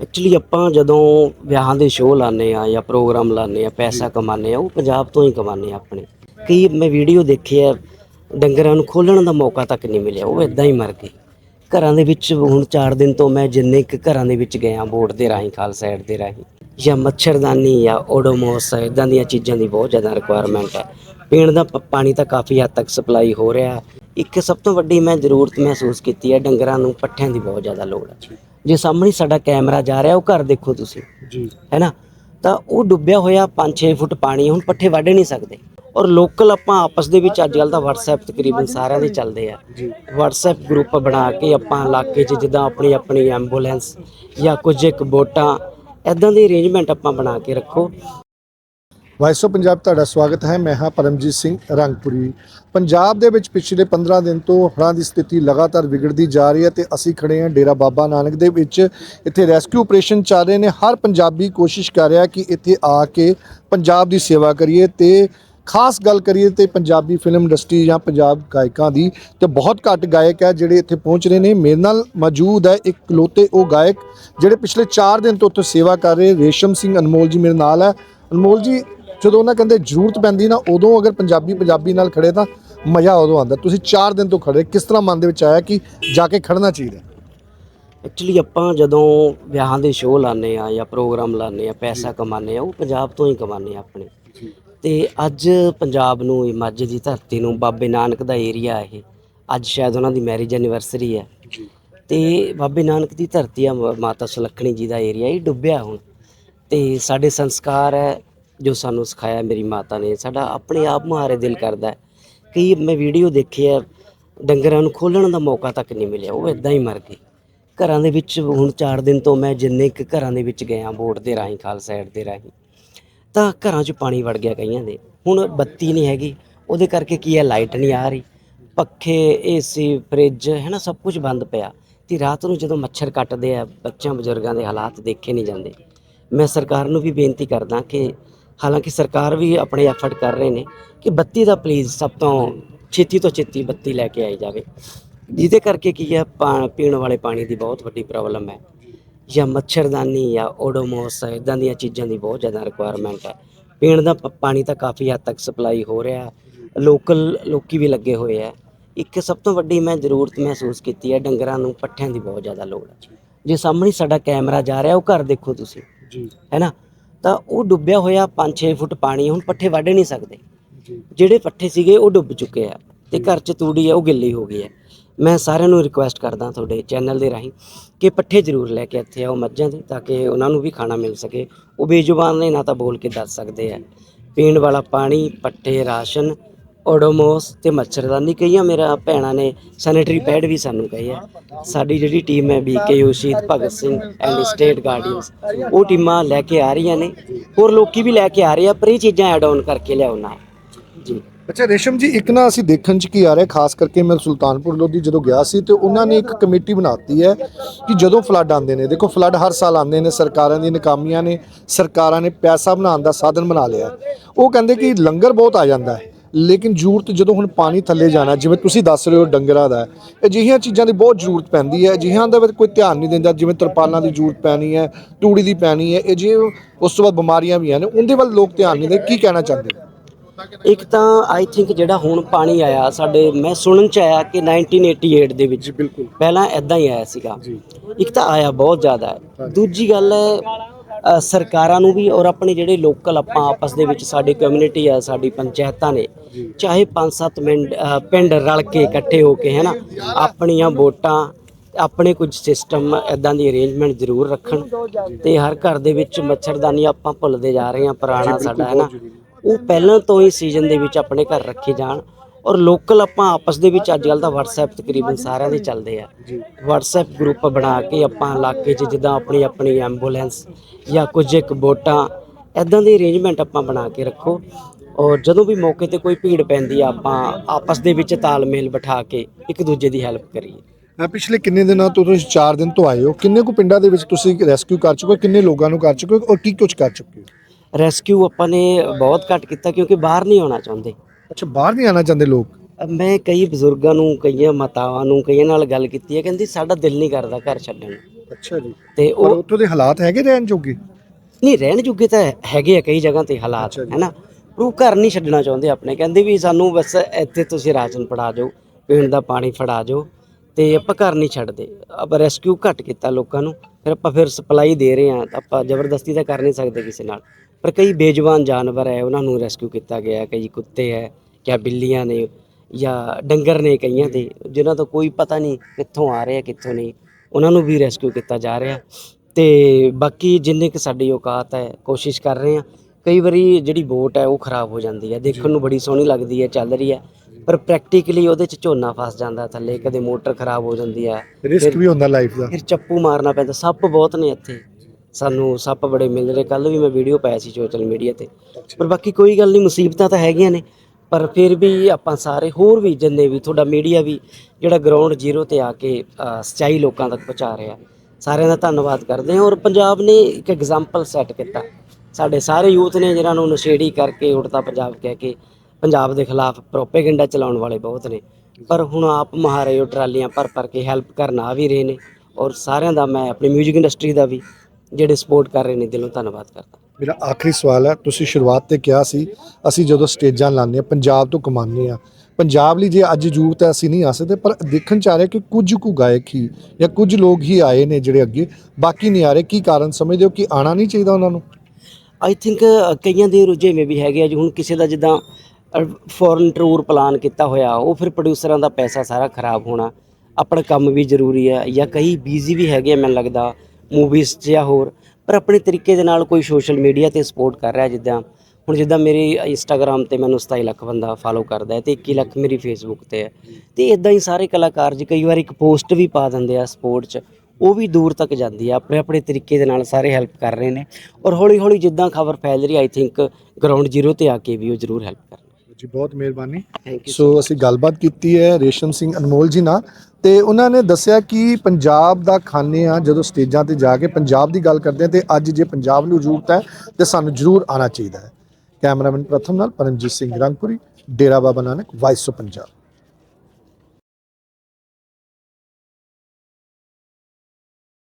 Actually ਆਪਾਂ ਜਦੋਂ ਵਿਆਹਾਂ ਦੇ ਸ਼ੋਅ ਲਾਉਂਦੇ ਆ ਜਾਂ ਪ੍ਰੋਗਰਾਮ ਲਾਉਂਦੇ ਆ ਪੈਸਾ ਕਮਾਉਂਦੇ ਆ ਉਹ ਪੰਜਾਬ ਤੋਂ ਹੀ ਕਮਾਉਂਦੇ ਆ ਆਪਣੇ। ਕਈ ਮੈਂ ਵੀਡੀਓ ਦੇਖੀ ਆ ਡੰਗਰਾਂ ਨੂੰ ਖੋਲਣ ਦਾ ਮੌਕਾ ਤੱਕ ਨਹੀਂ ਮਿਲਿਆ ਉਹ ਇਦਾਂ ਹੀ ਮਰ ਗਏ। ਘਰਾਂ ਦੇ ਵਿੱਚ ਹੁਣ 4 ਦਿਨ ਤੋਂ ਮੈਂ ਜਿੰਨੇ ਕੁ ਘਰਾਂ ਦੇ ਵਿੱਚ ਗਿਆ ਬੋਰਡ ਦੇ ਰਾਹੀਂ ਖਾਲਸਾ ਐਡ ਦੇ ਰਾਹੀਂ ਜਾਂ ਮੱਛਰਦਾਨੀ ਜਾਂ ਓਡੋਮੋਸ ਇਦਾਂ ਦੀਆਂ ਚੀਜ਼ਾਂ ਦੀ ਬਹੁਤ ਜ਼ਿਆਦਾ ਰਿਕੁਆਇਰਮੈਂਟ ਹੈ। ਪੀਣ ਦਾ ਪਾਣੀ ਤਾਂ ਕਾਫੀ ਹੱਦ ਤੱਕ ਸਪਲਾਈ ਹੋ ਰਿਹਾ। ਇੱਕ ਸਭ ਤੋਂ ਵੱਡੀ ਮੈਂ ਜ਼ਰੂਰਤ ਮਹਿਸੂਸ ਕੀਤੀ ਹੈ ਡੰਗਰਾਂ ਨੂੰ ਪੱਠਿਆਂ ਦੀ ਬਹੁਤ ਜ਼ਿਆਦਾ ਲੋੜ ਹੈ। ਜੇ ਸਾਹਮਣੇ ਸਾਡਾ ਕੈਮਰਾ ਜਾ ਰਿਹਾ ਉਹ ਘਰ ਦੇਖੋ ਤੁਸੀਂ। ਜੀ। ਹੈ ਨਾ ਤਾਂ ਉਹ ਡੁੱਬਿਆ ਹੋਇਆ 5-6 ਫੁੱਟ ਪਾਣੀ ਹੁਣ ਪੱਠੇ ਵੱਢ ਨਹੀਂ ਸਕਦੇ। ਔਰ ਲੋਕਲ ਆਪਾਂ ਆਪਸ ਦੇ ਵਿੱਚ ਅੱਜ ਕੱਲ੍ਹ ਤਾਂ WhatsApp ਤਕਰੀਬਨ ਸਾਰਿਆਂ ਦੇ ਚੱਲਦੇ ਆ। ਜੀ। WhatsApp ਗਰੁੱਪ ਬਣਾ ਕੇ ਆਪਾਂ ਇਲਾਕੇ 'ਚ ਜਿੱਦਾਂ ਆਪਣੀ ਆਪਣੀ ਐਂਬੂਲੈਂਸ ਜਾਂ ਕੁਝ ਇੱਕ ਬੋਟਾਂ ਐਦਾਂ ਦੀ ਅਰੇਂਜਮੈਂਟ ਆਪਾਂ ਬਣਾ ਕੇ ਰੱਖੋ। ਵਾਇਸ ਆਫ ਪੰਜਾਬ ਤੁਹਾਡਾ ਸਵਾਗਤ ਹੈ। ਮੈਂ ਹਾਂ ਪਰਮਜੀਤ ਸਿੰਘ ਰੰਗਪੁਰੀ। ਪੰਜਾਬ ਦੇ ਵਿੱਚ ਪਿਛਲੇ 15 ਦਿਨ ਤੋਂ ਹੜ੍ਹਾਂ ਦੀ ਸਥਿਤੀ ਲਗਾਤਾਰ ਵਿਗੜਦੀ ਜਾ ਰਹੀ ਹੈ ਤੇ ਅਸੀਂ ਖੜੇ ਹਾਂ ਡੇਰਾ ਬਾਬਾ ਨਾਨਕ ਦੇ ਵਿੱਚ। ਇੱਥੇ ਰੈਸਕਿਊ ਆਪਰੇਸ਼ਨ ਚੱਲ ਰਹੇ ਨੇ। ਹਰ ਪੰਜਾਬੀ ਕੋਸ਼ਿਸ਼ ਕਰ ਰਿਹਾ ਕਿ ਇੱਥੇ ਆ ਕੇ ਪੰਜਾਬ ਦੀ ਸੇਵਾ ਕਰੀਏ ਤੇ ਖਾਸ ਗੱਲ ਕਰੀਏ ਤੇ ਪੰਜਾਬੀ ਫਿਲਮ ਇੰਡਸਟਰੀ ਜਾਂ ਪੰਜਾਬ ਗਾਇਕਾਂ ਦੀ ਤੇ ਬਹੁਤ ਘੱਟ ਗਾਇਕ ਹੈ ਜਿਹੜੇ ਇੱਥੇ ਪਹੁੰਚ ਰਹੇ ਨੇ। ਮੇਰੇ ਨਾਲ ਮੌਜੂਦ ਹੈ ਇੱਕ ਇਕਲੌਤੇ ਉਹ ਗਾਇਕ ਜਿਹੜੇ ਪਿਛਲੇ 4 ਦਿਨ ਤੋਂ ਉੱਥੇ ਸੇਵਾ ਕਰ ਰਹੇ ਰੇਸ਼ਮ ਸਿੰਘ ਅਨਮੋਲ ਜੀ ਮੇਰੇ ਨਾਲ ਹੈ। ਅਨਮੋਲ ਜੀ ਜਦੋਂ ਉਹਨਾਂ ਕਹਿੰਦੇ ਜ਼ਰੂਰਤ ਪੈਂਦੀ ਨਾ ਉਦੋਂ ਅਗਰ ਪੰਜਾਬੀ ਪੰਜਾਬੀ ਨਾਲ ਖੜੇ ਤਾਂ ਮਜ਼ਾ ਉਦੋਂ ਆਉਂਦਾ। ਤੁਸੀਂ 4 ਦਿਨ ਤੋਂ ਖੜੇ ਕਿਸ ਤਰ੍ਹਾਂ ਮਨ ਦੇ ਵਿੱਚ ਆਇਆ ਕਿ ਜਾ ਕੇ ਖੜਨਾ ਚਾਹੀਦਾ? ਐਕਚੁਅਲੀ ਆਪਾਂ ਜਦੋਂ ਵਿਆਹਾਂ ਦੇ ਸ਼ੋਅ ਲਾਉਂਦੇ ਆ ਜਾਂ ਪ੍ਰੋਗਰਾਮ ਲਾਉਂਦੇ ਆ ਪੈਸਾ ਕਮਾਉਂਦੇ ਆ ਉਹ ਪੰਜਾਬ ਤੋਂ ਹੀ ਕਮਾਉਂਦੇ ਆ ਆਪਣੇ। ਤੇ ਅੱਜ ਪੰਜਾਬ ਨੂੰ ਇਹ ਮਾਝੇ ਦੀ ਧਰਤੀ ਨੂੰ ਬਾਬੇ ਨਾਨਕ ਦਾ ਏਰੀਆ ਇਹ ਅੱਜ ਸ਼ਾਇਦ ਉਹਨਾਂ ਦੀ ਮੈਰਿਜ ਐਨੀਵਰਸਰੀ ਹੈ। ਤੇ ਬਾਬੇ ਨਾਨਕ ਦੀ ਧਰਤੀ ਆ ਮਾਤਾ ਸੁਲੱਖਣੀ ਜੀ ਦਾ ਏਰੀਆ ਇਹ ਡੁੱਬਿਆ ਹੁਣ। ਤੇ ਸਾਡੇ ਸੰਸਕਾਰ ਹੈ ਜੋ ਸਾਨੂੰ ਸਿਖਾਇਆ ਮੇਰੀ ਮਾਤਾ ਨੇ, ਸਾਡਾ ਆਪਣੇ ਆਪ ਮੁਹਾਰੇ ਦਿਲ ਕਰਦਾ ਹੈ। ਕਈ ਮੈਂ ਵੀਡੀਓ ਦੇਖੀ ਆ ਡੰਗਰਾਂ ਨੂੰ ਖੋਲਣ ਦਾ ਮੌਕਾ ਤੱਕ ਨਹੀਂ ਮਿਲਿਆ, ਉਹ ਇਦਾਂ ਹੀ ਮਰ ਗਏ ਘਰਾਂ ਦੇ ਵਿੱਚ ਹੁਣ 4 ਦਿਨ ਤੋਂ ਮੈਂ ਜਿੰਨੇ ਕੁ ਘਰਾਂ ਦੇ ਵਿੱਚ ਗਿਆ, ਬੋਰਡ ਦੇ ਰਾਹੀਂ, ਖਾਲਸਾ ਐਡ ਦੇ ਰਾਹੀਂ, ਤਾਂ ਘਰਾਂ 'ਚ ਪਾਣੀ ਵੜ ਗਿਆ ਕਈਆਂ ਦੇ ਹੁਣ ਬੱਤੀ ਨਹੀਂ ਹੈਗੀ, ਉਹਦੇ ਕਰਕੇ ਕੀ ਹੈ, ਲਾਈਟ ਨਹੀਂ ਆ ਰਹੀ, ਪੱਖੇ ਏਸੀ ਫ੍ਰਿਜ ਹੈ ਨਾ ਸਭ ਕੁਝ ਬੰਦ ਪਿਆ ਤੇ ਰਾਤ ਨੂੰ ਜਦੋਂ ਮੱਛਰ ਕੱਟਦੇ ਆ, ਬੱਚਿਆਂ, ਬਜ਼ੁਰਗਾਂ ਦੇ ਹਾਲਾਤ ਦੇਖੇ ਨਹੀਂ ਜਾਂਦੇ, ਮੈਂ ਸਰਕਾਰ ਨੂੰ ਵੀ ਬੇਨਤੀ ਕਰਦਾ ਕਿ ਹਾਲਾਂਕਿ ਸਰਕਾਰ ਵੀ ਆਪਣੇ ਐਫਰਟ ਕਰ ਰਹੇ ਨੇ ਕਿ ਬੱਤੀ ਦਾ ਪਲੀਜ਼ ਸਭ ਤੋਂ ਛੇਤੀ ਤੋਂ ਛੇਤੀ ਬੱਤੀ ਲੈ ਕੇ ਆਈ ਜਾਵੇ। ਜਿਹਦੇ ਕਰਕੇ ਕੀ ਹੈ ਪੀਣ ਵਾਲੇ ਪਾਣੀ ਦੀ ਬਹੁਤ ਵੱਡੀ ਪ੍ਰੋਬਲਮ ਹੈ। ਜਾਂ ਮੱਛਰਦਾਨੀ ਜਾਂ ਓਡੋਮੋਸ ਇਦਾਂ ਦੀਆਂ ਚੀਜ਼ਾਂ ਦੀ ਬਹੁਤ ਜ਼ਿਆਦਾ ਰਿਕੁਆਇਰਮੈਂਟ ਹੈ। ਪੀਣ ਦਾ ਪਾਣੀ ਤਾਂ ਕਾਫੀ ਹੱਦ ਤੱਕ ਸਪਲਾਈ ਹੋ ਰਿਹਾ ਲੋਕਲ ਲੋਕੀ ਵੀ ਲੱਗੇ ਹੋਏ ਆ ਇੱਕ ਸਭ ਤੋਂ ਵੱਡੀ ਮੈਂ ਜ਼ਰੂਰਤ ਮਹਿਸੂਸ ਕੀਤੀ ਹੈ ਡੰਗਰਾਂ ਨੂੰ ਪੱਠਿਆਂ ਦੀ ਬਹੁਤ ਜ਼ਿਆਦਾ ਲੋੜ ਹੈ। ਜੇ ਸਾਹਮਣੇ ਸਾਡਾ ਕੈਮਰਾ ਜਾ ਰਿਹਾ ਉਹ ਘਰ ਦੇਖੋ ਤੁਸੀਂ। ਜੀ। ਹੈ ਨਾ? ਤਾਂ ਉਹ ਡੁੱਬਿਆ ਹੋਇਆ 5-6 ਫੁੱਟ ਪਾਣੀ ਹੁਣ ਪੱਠੇ ਵੱਢ ਨਹੀਂ ਸਕਦੇ। ਜਿਹੜੇ ਪੱਠੇ ਸੀਗੇ ਉਹ ਡੁੱਬ ਚੁੱਕੇ ਆ ਤੇ ਘਰ 'ਚ ਤੂੜੀ ਹੈ ਉਹ ਗਿੱਲੀ ਹੋ ਗਈ ਹੈ ਮੈਂ ਸਾਰਿਆਂ ਨੂੰ ਰਿਕੁਐਸਟ ਕਰਦਾ ਤੁਹਾਡੇ ਚੈਨਲ ਦੇ ਰਾਹੀਂ ਕਿ ਪੱਠੇ ਜ਼ਰੂਰ ਲੈ ਕੇ ਇੱਥੇ ਆਓ ਮੱਝਾਂ ਦੇ ਤਾਂ ਕਿ ਉਹਨਾਂ ਨੂੰ ਵੀ ਖਾਣਾ ਮਿਲ ਸਕੇ। ਉਹ ਬੇਜ਼ੁਬਾਨ ਨੇ ਨਾ ਤਾਂ ਬੋਲ ਕੇ ਦੱਸ ਸਕਦੇ ਆ। ਪੀਣ ਵਾਲਾ ਪਾਣੀ ਪੱਠੇ ਰਾਸ਼ਨ ਓਡੋਮੋਸ ਤੇ ਮੱਛਰਦਾਨੀ ਕਈਆਂ ਮੇਰਾ ਭੈਣਾਂ ਨੇ ਸੈਨੇਟਰੀ ਪੈਡ ਵੀ ਸਾਨੂੰ ਕਹੀ ਹੈ। ਸਾਡੀ ਜਿਹੜੀ ਟੀਮ ਹੈ BK Shaheed Bhagat Singh and State Guardians ਉਹ ਟੀਮਾਂ ਲੈ ਕੇ ਆ ਰਹੀਆਂ ਨੇ। ਹੋਰ ਲੋਕੀ ਵੀ ਲੈ ਕੇ ਆ ਰਹੇ ਆ, ਪਰ ਇਹ ਚੀਜ਼ਾਂ ਐਡ ਆਨ ਕਰਕੇ ਲਿਆਓ ਜੀ। ਅੱਛਾ, ਰੇਸ਼ਮ ਜੀ, ਇੱਕ ਨਾ ਅਸੀਂ ਦੇਖਣ ਚ ਕੀ ਆ ਰਿਹਾ, ਖਾਸ ਕਰਕੇ ਮੈਂ ਸੁਲਤਾਨਪੁਰ ਲੋਧੀ ਜਦੋਂ ਗਿਆ ਸੀ ਤੇ ਉਹਨਾਂ ਨੇ ਇੱਕ ਕਮੇਟੀ ਬਣਾਤੀ ਹੈ ਕਿ ਜਦੋਂ ਫਲੱਡ ਆਉਂਦੇ ਨੇ, ਦੇਖੋ ਫਲੱਡ ਹਰ ਸਾਲ ਆਉਂਦੇ ਨੇ, ਸਰਕਾਰਾਂ ਦੀਆਂ ਨਕਾਮੀਆਂ ਨੇ, ਸਰਕਾਰਾਂ ਨੇ ਪੈਸਾ ਬਣਾਉਣ ਦਾ ਸਾਧਨ ਬਣਾ ਲਿਆ। ਉਹ ਕਹਿੰਦੇ ਕਿ ਲੰਗਰ ਬਹੁਤ ਆ ਜਾਂਦਾ ਹੈ। ਲੇਕਿਨ ਜ਼ਰੂਰਤ ਜਦੋਂ ਹੁਣ ਪਾਣੀ ਥੱਲੇ ਜਾਣਾ ਜਿਵੇਂ ਤੁਸੀਂ ਦੱਸ ਰਹੇ ਹੋ ਡੰਗਰਾਂ ਦਾ ਅਜਿਹੀਆਂ ਚੀਜ਼ਾਂ ਦੀ ਬਹੁਤ ਜ਼ਰੂਰਤ ਪੈਂਦੀ ਹੈ ਅਜਿਹੀਆਂ ਦਾ ਵਿੱਚ ਕੋਈ ਧਿਆਨ ਨਹੀਂ ਦਿੰਦਾ ਜਿਵੇਂ ਤਰਪਾਲਾਂ ਦੀ ਜ਼ਰੂਰਤ ਪੈਣੀ ਹੈ ਤੂੜੀ ਦੀ ਪੈਣੀ ਹੈ ਇਹ ਜੇ ਉਸ ਤੋਂ ਬਾਅਦ ਬਿਮਾਰੀਆਂ ਵੀ ਹਨ ਉਹਦੇ ਵੱਲ ਲੋਕ ਧਿਆਨ ਨਹੀਂ ਦਿੰਦੇ ਕੀ ਕਹਿਣਾ ਚਾਹੁੰਦੇ? ਹੋ ਇੱਕ ਤਾਂ ਆਈ ਥਿੰਕ ਜਿਹੜਾ ਹੁਣ ਪਾਣੀ ਆਇਆ ਸਾਡੇ ਮੈਂ ਸੁਣਨ ਚ ਆਇਆ ਕਿ 1988 ਦੇ ਵਿੱਚ ਬਿਲਕੁਲ। ਪਹਿਲਾਂ ਐਦਾਂ ਹੀ ਆਇਆ ਸੀਗਾ। ਜੀ। ਇੱਕ ਤਾਂ ਆਇਆ ਬਹੁਤ ਜ਼ਿਆਦਾ। ਦੂਜੀ ਗੱਲ ਹੈ ਸਰਕਾਰਾਂ ਨੂੰ ਵੀ ਔਰ ਆਪਣੇ ਜਿਹੜੇ ਲੋਕਲ ਆਪਾਂ ਆਪਸ ਦੇ ਵਿੱਚ ਸਾਡੀ ਕਮਿਊਨਿਟੀ ਆ ਸਾਡੀ ਪੰਚਾਇਤਾਂ ਨੇ ਚਾਹੇ 5-7 ਮਿੰਟ ਪਿੰਡ ਰਲ ਕੇ ਇਕੱਠੇ ਹੋ ਕੇ ਹੈ ਨਾ ਆਪਣੀਆਂ ਵੋਟਾਂ ਆਪਣੇ ਕੁਝ ਸਿਸਟਮ ਐਦਾਂ ਦੀ ਅਰੇਂਜਮੈਂਟ ਜ਼ਰੂਰ ਰੱਖਣ ਤੇ ਹਰ ਘਰ ਦੇ ਵਿੱਚ ਮੱਛਰਦਾਨੀ ਆਪਾਂ ਭੁੱਲਦੇ ਜਾ ਰਹੇ ਹਾਂ ਪੁਰਾਣਾ ਸਾਡਾ ਹੈ ਨਾ। ਉਹ ਪਹਿਲਾਂ ਤੋਂ ਹੀ ਸੀਜ਼ਨ ਦੇ ਵਿੱਚ ਆਪਣੇ ਘਰ ਰੱਖੇ ਜਾਣ। ਔਰ ਲੋਕਲ ਆਪਾਂ ਆਪਸ ਦੇ ਵਿੱਚ ਅੱਜ ਕੱਲ੍ਹ ਤਾਂ WhatsApp ਤਕਰੀਬਨ ਸਾਰਿਆਂ ਦੇ ਚੱਲਦੇ ਆ। WhatsApp ਗਰੁੱਪ ਬਣਾ ਕੇ ਆਪਾਂ ਇਲਾਕੇ 'ਚ ਜਿੱਦਾਂ ਆਪਣੀ ਆਪਣੀ ਐਂਬੂਲੈਂਸ ਜਾਂ ਕੁਝ ਇੱਕ ਬੋਟਾਂ ਐਦਾਂ ਦੀ ਅਰੇਂਜਮੈਂਟ ਆਪਾਂ ਬਣਾ ਕੇ ਰੱਖੋ। ਔਰ ਜਦੋਂ ਵੀ ਮੌਕੇ ਤੇ ਕੋਈ ਭੀੜ ਪੈਂਦੀ ਆ ਆਪਾਂ ਆਪਸ ਦੇ ਵਿੱਚ ਤਾਲਮੇਲ ਬਿਠਾ ਕੇ ਇੱਕ ਦੂਜੇ ਦੀ ਹੈਲਪ ਕਰੀਏ। ਅ, ਪਿਛਲੇ ਕਿੰਨੇ ਦਿਨਾਂ ਤੋਂ ਤੁਸੀਂ 4 ਦਿਨ ਤੋਂ ਆਏ ਹੋ ਕਿੰਨੇ ਕੁ ਪਿੰਡਾਂ ਦੇ ਵਿੱਚ ਤੁਸੀਂ ਰੈਸਕਿਊ ਕਰ ਚੁੱਕੇ ਹੋ ਕਿੰਨੇ ਲੋਕਾਂ ਨੂੰ ਕਰ ਚੁੱਕੇ ਹੋ ਔਰ ਕੀ ਕੁਝ ਕਰ ਚੁੱਕੇ ਹੋ? ਰੈਸਕਿਊ ਆਪਾਂ ਨੇ ਬਹੁਤ ਘੱਟ ਕੀਤਾ ਕਿਉਂਕਿ ਬਾਹਰ ਨਹੀਂ ਆਉਣਾ ਚਾਹੁੰਦੇ। ਅੱਛਾ ਬਾਹਰ ਨਹੀਂ ਆਣਾ ਚਾਹੁੰਦੇ ਲੋਕ? ਮੈਂ ਕਈ ਬਜ਼ੁਰਗਾਂ ਨੂੰ ਕਈਆਂ ਮਾਤਾਵਾਂ ਨੂੰ ਕਈਆਂ ਨਾਲ ਗੱਲ ਕੀਤੀ ਹੈ ਕਹਿੰਦੀ ਸਾਡਾ ਦਿਲ ਨਹੀਂ ਕਰਦਾ ਘਰ ਛੱਡਣ। ਨੂੰ ਅੱਛਾ ਜੀ। ਤੇ ਉਹ ਉੱਥੋਂ ਦੇ ਹਾਲਾਤ ਹੈਗੇ ਰਹਿਣ ਜੋਗੇ? ਨਹੀਂ ਰਹਿਣ ਜੋਗੇ ਤਾਂ ਹੈਗੇ ਆ ਕਈ ਜਗ੍ਹਾ ਤੇ ਹਾਲਾਤ ਅੱਛਾ ਜੀ। ਹੈਨਾ? ਪਰ ਉਹ ਘਰ ਨਹੀਂ ਛੱਡਣਾ ਚਾਹੁੰਦੇ ਆਪਣੇ। ਕਹਿੰਦੇ ਵੀ ਸਾਨੂੰ ਬਸ ਇੱਥੇ ਤੁਸੀਂ ਰਾਸ਼ਨ ਫੜਾ ਜਾਓ ਪੀਣ ਦਾ ਪਾਣੀ ਫੜਾ ਜਾਓ ਤੇ ਆਪਾਂ ਘਰ ਨਹੀਂ ਛੱਡਦੇ। ਆਪਾਂ ਰੈਸਕਿਊ ਘੱਟ ਕੀਤਾ ਲੋਕਾਂ ਨੂੰ ਫਿਰ ਆਪਾਂ ਫਿਰ ਸਪਲਾਈ ਦੇ ਰਹੇ ਤਾਂ ਆਪਾਂ ਜ਼ਬਰਦਸਤੀ ਤਾਂ ਕਰ ਨਹੀਂ ਸਕਦੇ ਕਿਸੇ ਨਾਲ। ਪਰ ਕਈ ਬੇਜਵਾਨ ਜਾਨਵਰ ਹੈ ਉਹਨਾਂ ਨੂੰ ਰੈਸਕਿਊ ਕੀਤਾ ਗਿਆ ਕਈ ਕੁੱਤੇ ਹੈ ਜਾਂ ਬਿੱਲੀਆਂ ਨੇ ਜਾਂ ਡੰਗਰ ਨੇ ਕਈਆਂ ਦੇ ਜਿਨ੍ਹਾਂ ਤੋਂ ਕੋਈ ਪਤਾ ਨਹੀਂ ਕਿੱਥੋਂ ਆ ਰਹੇ ਆ ਕਿੱਥੋਂ ਨਹੀਂ। ਉਹਨਾਂ ਨੂੰ ਵੀ ਰੈਸਕਿਊ ਕੀਤਾ ਜਾ ਰਿਹਾ। ਤੇ ਬਾਕੀ ਜਿੰਨੇ ਕਿ ਸਾਡੀ ਔਕਾਤ ਹੈ ਕੋਸ਼ਿਸ਼ ਕਰ ਰਹੇ ਹਾਂ। ਕਈ ਵਾਰੀ ਜਿਹੜੀ ਬੋਟ ਹੈ ਉਹ ਖਰਾਬ ਹੋ ਜਾਂਦੀ ਹੈ। ਦੇਖਣ ਨੂੰ ਬੜੀ ਸੋਹਣੀ ਲੱਗਦੀ ਹੈ ਚੱਲ ਰਹੀ ਹੈ। ਪਰ ਪ੍ਰੈਕਟੀਕਲੀ ਉਹਦੇ ਚ ਝੋਨਾ ਫਸ ਜਾਂਦਾ ਥੱਲੇ ਕਦੇ ਮੋਟਰ ਖਰਾਬ ਹੋ ਜਾਂਦੀ ਹੈ। ਰਿਸਕ ਵੀ ਹੁੰਦਾ ਲਾਈਫ ਦਾ। ਫਿਰ ਚੱਪੂ ਮਾਰਨਾ ਪੈਂਦਾ। ਸੱਪ ਬਹੁਤ ਨੇ ਇੱਥੇ। ਸਾਨੂੰ ਸੱਪ ਬੜੇ ਮਿਲ ਰਹੇ ਕੱਲ ਵੀ ਮੈਂ ਵੀਡੀਓ ਪਾਇਆ ਸੀ ਸੋਸ਼ਲ ਮੀਡੀਆ ਤੇ। ਪਰ ਬਾਕੀ ਕੋਈ ਗੱਲ ਨਹੀਂ ਮੁਸੀਬਤਾਂ ਤਾਂ ਹੈਗੀਆਂ ਨੇ। ਪਰ ਫਿਰ ਵੀ ਆਪਾਂ ਸਾਰੇ ਹੋਰ ਵੀ ਜਿੰਨੇ ਵੀ ਤੁਹਾਡਾ ਮੀਡੀਆ ਵੀ ਜਿਹੜਾ ਗਰਾਊਂਡ ਜ਼ੀਰੋ ਤੇ ਆ ਕੇ ਸੱਚਾਈ ਲੋਕਾਂ ਤੱਕ ਪਹੁੰਚਾ ਰਿਹਾ। ਸਾਰਿਆਂ ਦਾ ਧੰਨਵਾਦ ਕਰਦੇ ਹਾਂ। ਔਰ ਪੰਜਾਬ ਨੇ ਇੱਕ ਐਗਜ਼ਾਮਪਲ ਸੈੱਟ ਕੀਤਾ। ਸਾਡੇ ਸਾਰੇ ਯੂਥ ਨੇ ਜਿਹਨਾਂ ਨੂੰ ਨਸ਼ੇੜੀ ਕਰਕੇ ਉੜਤਾ ਪੰਜਾਬ ਕਹਿ ਕੇ ਪੰਜਾਬ ਦੇ ਖਿਲਾਫ ਪ੍ਰੋਪੇਗੈਂਡਾ ਚਲਾਉਣ ਵਾਲੇ ਬਹੁਤ ਨੇ। ਪਰ ਹੁਣ ਆਪ ਮਹਾਰੇ ਉਹ ਟਰਾਲੀਆਂ ਭਰ ਭਰ ਕੇ ਹੈਲਪ ਕਰਨ ਆ ਵੀ ਰਹੇ ਨੇ। ਔਰ ਸਾਰਿਆਂ ਦਾ ਮੈਂ ਆਪਣੀ 뮤직 ਇੰਡਸਟਰੀ ਦਾ ਵੀ ਜਿਹੜੇ ਸਪੋਰਟ ਕਰ ਰਹੇ ਨੇ ਦਿਲੋਂ ਧੰਨਵਾਦ ਕਰਦਾ। ਮੇਰਾ ਆਖਰੀ ਸਵਾਲ ਹੈ ਤੁਸੀਂ ਸ਼ੁਰੂਆਤ ਤੇ ਕਿਹਾ ਸੀ ਅਸੀਂ ਜਦੋਂ ਸਟੇਜਾਂ ਲਾਉਂਦੇ ਹਾਂ ਪੰਜਾਬ ਤੋਂ ਕਮਾਉਂਦੇ ਆ ਪੰਜਾਬ ਲਈ ਜੇ ਅੱਜ ਜ਼ਰੂਰਤ ਹੈ ਅਸੀਂ ਨਹੀਂ ਆ ਸਕਦੇ ਪਰ ਦੇਖਣ ਚ ਆ ਰਿਹਾ ਕਿ ਕੁਝ ਕੁ ਗਾਇਕ ਹੀ ਜਾਂ ਕੁਝ ਲੋਕ ਹੀ ਆਏ ਨੇ ਜਿਹੜੇ ਅੱਗੇ ਬਾਕੀ ਨਹੀਂ ਆ ਰਹੇ। ਕੀ ਕਾਰਨ ਸਮਝਦੇ ਹੋ ਕਿ ਆਣਾ ਨਹੀਂ ਚਾਹੀਦਾ ਉਹਨਾਂ ਨੂੰ? ਆਈ ਥਿੰਕ ਕਈਆਂ ਦੇ ਰੁਝੇਵੇਂ ਵੀ ਹੈਗੇ ਆ ਜੀ ਹੁਣ ਕਿਸੇ ਦਾ ਜਿੱਦਾਂ ਫੋਰਨ ਟੂਰ ਪਲਾਨ ਕੀਤਾ ਹੋਇਆ ਉਹ ਫਿਰ ਪ੍ਰੋਡਿਊਸਰਾਂ ਦਾ ਪੈਸਾ ਸਾਰਾ ਖਰਾਬ ਹੋਣਾ ਆਪਣਾ ਕੰਮ ਵੀ ਜ਼ਰੂਰੀ ਹੈ ਜਾਂ ਕਈ ਬਿਜ਼ੀ ਵੀ ਹੈਗੇ ਆ ਮੈਨੂੰ ਲੱਗਦਾ। ਮੂਵੀਜ਼ 'ਚ ਜਾਂ ਹੋਰ, ਪਰ ਆਪਣੇ ਤਰੀਕੇ ਦੇ ਨਾਲ ਕੋਈ ਸੋਸ਼ਲ ਮੀਡੀਆ ਤੇ ਸਪੋਰਟ ਕਰ ਰਿਹਾ ਜਿੱਦਾਂ, ਹੁਣ ਜਿੱਦਾਂ ਮੇਰੀ ਇੰਸਟਾਗ੍ਰam ਤੇ ਮੈਨੂੰ 27 ਲੱਖ ਬੰਦਾ ਫਾਲੋ ਕਰਦਾ ਹੈ ਤੇ 21 ਲੱਖ ਮੇਰੀ ਫੇਸਬੁੱਕ ਤੇ ਹੈ। ਤੇ ਇਦਾਂ ਹੀ ਸਾਰੇ ਕਲਾਕਾਰ ਜੀ ਕਈ ਵਾਰ ਇੱਕ ਪੋਸਟ ਵੀ ਪਾ ਦਿੰਦੇ ਆ ਸਪੋਰਟ 'ਚ, ਉਹ ਵੀ ਦੂਰ ਤੱਕ ਜਾਂਦੀ ਆ, ਆਪਣੇ ਆਪਣੇ ਤਰੀਕੇ ਦੇ ਨਾਲ ਸਾਰੇ ਹੈਲਪ ਕਰ ਰਹੇ ਨੇ। ਔਰ ਹੌਲੀ ਹੌਲੀ ਜਿੱਦਾਂ ਖਬਰ ਫੈਲ ਰਹੀ ਆਈ ਥਿੰਕ ਗਰਾਊਂਡ ਜ਼ੀਰੋ ਤੇ ਆ ਕੇ ਵੀ ਉਹ ਜ਼ਰੂਰ ਹੈਲਪ ਕਰ ਜੀ ਬਹੁਤ ਮਿਹਰਬਾਨੀ। ਸੋ ਅਸੀਂ ਗੱਲਬਾਤ ਕੀਤੀ ਹੈ ਰੇਸ਼ਮ ਸਿੰਘ ਅਨਮੋਲ ਜੀ ਨਾਲ ਤੇ ਉਹਨਾਂ ਨੇ ਦੱਸਿਆ ਕਿ ਪੰਜਾਬ ਦਾ ਖਾਨੇ ਆ ਜਦੋਂ ਸਟੇਜਾਂ ਤੇ ਜਾ ਕੇ ਪੰਜਾਬ ਦੀ ਗੱਲ ਕਰਦੇ ਆ ਤੇ ਅੱਜ ਜੇ ਪੰਜਾਬ ਨੂੰ ਜ਼ਰੂਰਤ ਹੈ ਤੇ ਸਾਨੂੰ ਜ਼ਰੂਰ ਆਣਾ ਚਾਹੀਦਾ ਹੈ। ਕੈਮਰਾਮੈਨ ਪ੍ਰਥਮ ਨਾਲ ਪਰਮਜੀਤ ਸਿੰਘ ਰੰਗਪੁਰੀ ਡੇਰਾ ਬਾਬਾ ਨਾਨਕ ਵਾਇਸ ਆਫ ਪੰਜਾਬ